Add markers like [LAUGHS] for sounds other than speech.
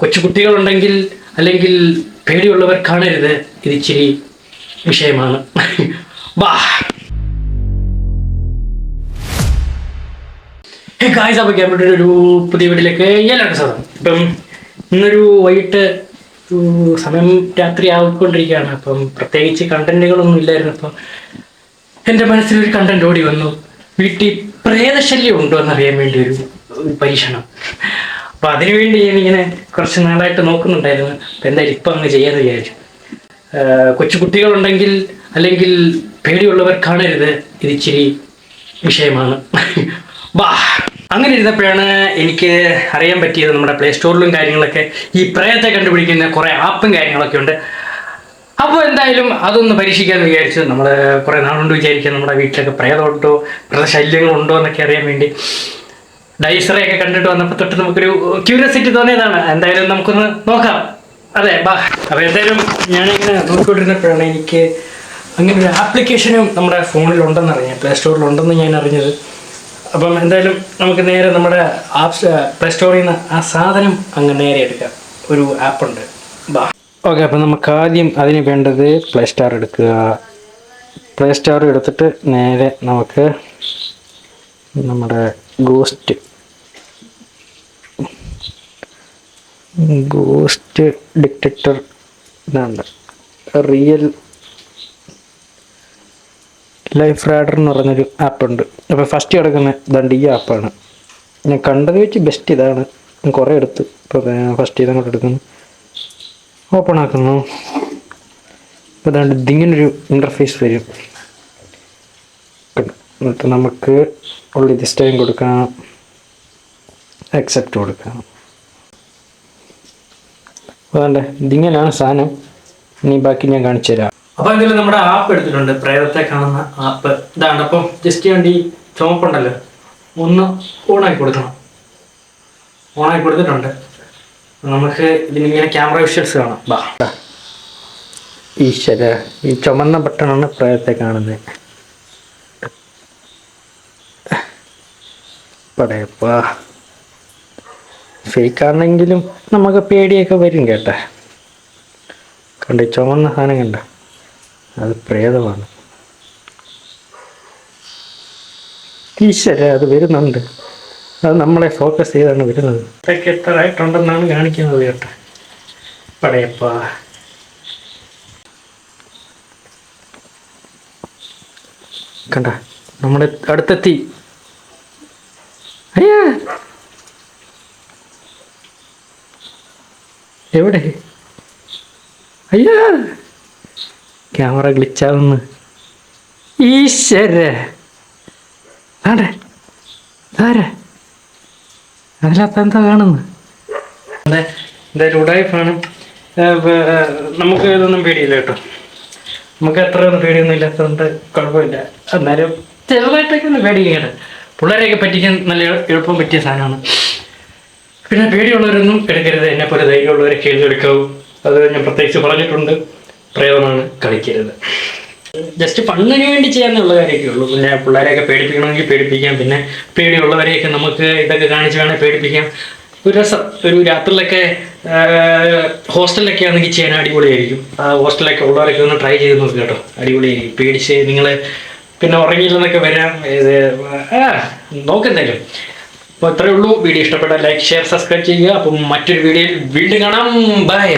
കൊച്ചുകുട്ടികളുണ്ടെങ്കിൽ അല്ലെങ്കിൽ പേടിയുള്ളവർ കാണരുത് ഇത് ഇച്ചിരി വിഷയമാണ്. [LAUGHS] ബാ. ഹേ ക്യാമറയുടെ ഒരു പുതിയ വീട്ടിലേക്ക് എല്ലാവർക്കും സ്വാഗതം. ഇപ്പം ഇന്നൊരു വൈകിട്ട് സമയം രാത്രി ആയിക്കൊണ്ടിരിക്കുകയാണ്. അപ്പം പ്രത്യേകിച്ച് കണ്ടന്റുകളൊന്നും ഇല്ലായിരുന്നു. അപ്പം എന്റെ മനസ്സിലൊരു കണ്ടന്റ് ഓടി വന്നു. വീട്ടിൽ പ്രേതശല്യം ഉണ്ടോ എന്നറിയാൻ വേണ്ടി ഒരു പരീക്ഷണം. അപ്പം അതിനുവേണ്ടി ഞാനിങ്ങനെ കുറച്ച് നാളായിട്ട് നോക്കുന്നുണ്ടായിരുന്നു. അപ്പം എന്തായാലും ഇപ്പം അങ്ങ് ചെയ്യാമെന്ന് വിചാരിച്ചു. കൊച്ചുകുട്ടികളുണ്ടെങ്കിൽ അല്ലെങ്കിൽ പേടിയുള്ളവർ കാണരുത് ഇതിച്ചിരി വിഷയമാണ്. ബാ അങ്ങനെ ഇരുന്നപ്പോഴാണ് എനിക്ക് അറിയാൻ പറ്റിയത് നമ്മുടെ പ്ലേ സ്റ്റോറിലും കാര്യങ്ങളൊക്കെ ഈ പ്രയത്തെ കണ്ടുപിടിക്കുന്ന കുറേ ആപ്പും കാര്യങ്ങളൊക്കെ ഉണ്ട്. അപ്പോൾ എന്തായാലും അതൊന്ന് പരീക്ഷിക്കാമെന്ന് വിചാരിച്ചു. നമ്മൾ കുറേ നാളുകൊണ്ട് വിചാരിക്കുക നമ്മുടെ വീട്ടിലൊക്കെ പ്രേതമുണ്ടോ പ്രേതശല്യങ്ങളുണ്ടോ എന്നൊക്കെ അറിയാൻ വേണ്ടി. ഡൈസറെയൊക്കെ കണ്ടിട്ട് വന്നപ്പോൾ തൊട്ട് നമുക്കൊരു ക്യൂരിയോസിറ്റി തോന്നിയതാണ്. എന്തായാലും നമുക്കൊന്ന് നോക്കാം. അതെ ബാ. അപ്പോൾ എന്തായാലും ഞാനിങ്ങനെ നോക്കിക്കൊണ്ടിരുന്നപ്പോഴാണ് എനിക്ക് അങ്ങനെ ഒരു ആപ്ലിക്കേഷനും നമ്മുടെ ഫോണിലുണ്ടെന്ന് അറിയാം പ്ലേ സ്റ്റോറിൽ ഉണ്ടെന്ന് ഞാൻ അറിഞ്ഞത്. അപ്പം എന്തായാലും നമുക്ക് നേരെ നമ്മുടെ ആപ്പ് പ്ലേ സ്റ്റോറിൽ നിന്ന് ആ സാധനം അങ്ങ് നേരെ എടുക്കാം. ഒരു ആപ്പുണ്ട് ബാ. ഓക്കെ അപ്പം നമുക്ക് ആദ്യം അതിന് വേണ്ടത് പ്ലേ സ്റ്റാർ എടുക്കുക. പ്ലേ സ്റ്റാർ എടുത്തിട്ട് നേരെ നമുക്ക് നമ്മുടെ ഗോസ്റ്റ് ഗോസ്റ്റ് ഡിറ്റക്ടർ ഇതാണ്. റിയൽ ലൈഫ് റാഡർ എന്ന് പറഞ്ഞൊരു ആപ്പുണ്ട് അപ്പോൾ ഫസ്റ്റ് കിടക്കുന്ന ഇതാണ്ട് ഈ ആപ്പാണ് ഞാൻ കണ്ടത് വെച്ച് ബെസ്റ്റ് ഇതാണ്. ഞാൻ കുറേ എടുത്ത്. ഇപ്പോൾ ഫസ്റ്റ് ഇതങ്ങോട്ട് എടുക്കുന്നു. ഓപ്പൺ ആക്കുന്നു. അപ്പോൾ ഇതാണ്ട് ഇതിങ്ങനൊരു ഇന്റർഫേസ് വരും? എന്നിട്ട് നമുക്ക് ഉള്ളി ഇത് ടൈം കൊടുക്കാം. അക്സെപ്റ്റ് കൊടുക്കാം. അതുകൊണ്ട് ഇതിങ്ങനെയാണ് സാധനം. ഇനി ബാക്കി ഞാൻ കാണിച്ചു തരാം. അപ്പോൾ ഇതിൽ നമ്മുടെ ആപ്പ് എടുത്തിട്ടുണ്ട്. പ്രേതത്തെ കാണുന്ന ആപ്പ് ഇതാണ്. അപ്പം ജസ്റ്റ് വേണ്ടി ചുമപ്പുണ്ടല്ലോ ഒന്ന് ഓണാക്കി കൊടുക്കണം. ഓണാക്കി കൊടുത്തിട്ടുണ്ട്. നമുക്ക് ഇതിനിങ്ങനെ ക്യാമറ വിഷ്വൽസ് കാണാം. ബാ. ഈശ്വര ഈ ചുമന്ന ബട്ടണാണ് പ്രേതത്തെ കാണുന്നത് പടയപ്പാ. ഫേക്ക് ആണെങ്കിലും നമുക്ക് പേടിയൊക്കെ വരും കേട്ടെ. കണ്ട ചുമന്ന സാധനം കണ്ട? അത് പ്രേതമാണ്. ഈശ്വര അത് വരുന്നുണ്ട്. അത് നമ്മളെ ഫോക്കസ് ചെയ്താണ് വരുന്നത്. ഇതൊക്കെ എത്ര ആയിട്ടുണ്ടെന്നാണ് കാണിക്കുന്നത് കേട്ടെ. പടയപ്പാ. കണ്ട നമ്മുടെ അടുത്തെത്തി. അയ്യാ! എവിടെ? അയ്യാ! ക്യാമറ ഗ്ലിച്ചാവുന്നു ഈശ്വര! ആടെ? എന്താ കാണുന്നു? എന്തായാലും ഉടായ്പാണ് നമുക്ക് ഇതൊന്നും പേടിയില്ല കേട്ടോ. നമുക്ക് അത്ര ഒന്നും പേടിയൊന്നും ഇല്ലാത്തതുകൊണ്ട് കുഴപ്പമില്ല. എന്നാലും ചെറുതായിട്ടൊക്കെ ഒന്ന് പേടിക്കട്ടെ പിള്ളേരെയൊക്കെ പറ്റിക്കാൻ നല്ല എളുപ്പം പറ്റിയ സാധനമാണ്. പിന്നെ പേടിയുള്ളവരൊന്നും എടുക്കരുത്. എന്നെ പോലെ ധൈര്യമുള്ളവരെ എഴുതിയെടുക്കാവൂ അത് ഞാൻ പ്രത്യേകിച്ച് പറഞ്ഞിട്ടുണ്ട്. പ്രേതമാണ് കളിക്കരുത്. ജസ്റ്റ് ഫണ്ണിന് വേണ്ടി ചെയ്യാന്നുള്ള കാര്യമൊക്കെ ഉള്ളൂ. പിന്നെ പിള്ളേരെയൊക്കെ പേടിപ്പിക്കണമെങ്കിൽ പേടിപ്പിക്കാം. പിന്നെ പേടിയുള്ളവരെയൊക്കെ നമുക്ക് ഇതൊക്കെ കാണിച്ച് വേണേൽ പേടിപ്പിക്കാം. ഒരു രസം. ഒരു രാത്രിയിലൊക്കെ ഹോസ്റ്റലിലൊക്കെ ആണെങ്കിൽ ചെയ്യാൻ അടിപൊളിയായിരിക്കും. ആ ഹോസ്റ്റലിലൊക്കെ ഉള്ളവരൊക്കെ ഒന്ന് ട്രൈ ചെയ്ത് നോക്കുക കേട്ടോ. അടിപൊളിയായിരിക്കും. പേടിച്ച് നിങ്ങൾ പിന്നെ ഉറങ്ങിയില്ലെന്നൊക്കെ വരാം. നോക്കെന്തായാലും അപ്പോൾ ഇത്രയേ ഉള്ളൂ. വീഡിയോ ഇഷ്ടപ്പെട്ട ലൈക്ക് ഷെയർ സബ്സ്ക്രൈബ് ചെയ്യുക. അപ്പം മറ്റൊരു വീഡിയോയിൽ വീണ്ടും കാണാം. ബൈ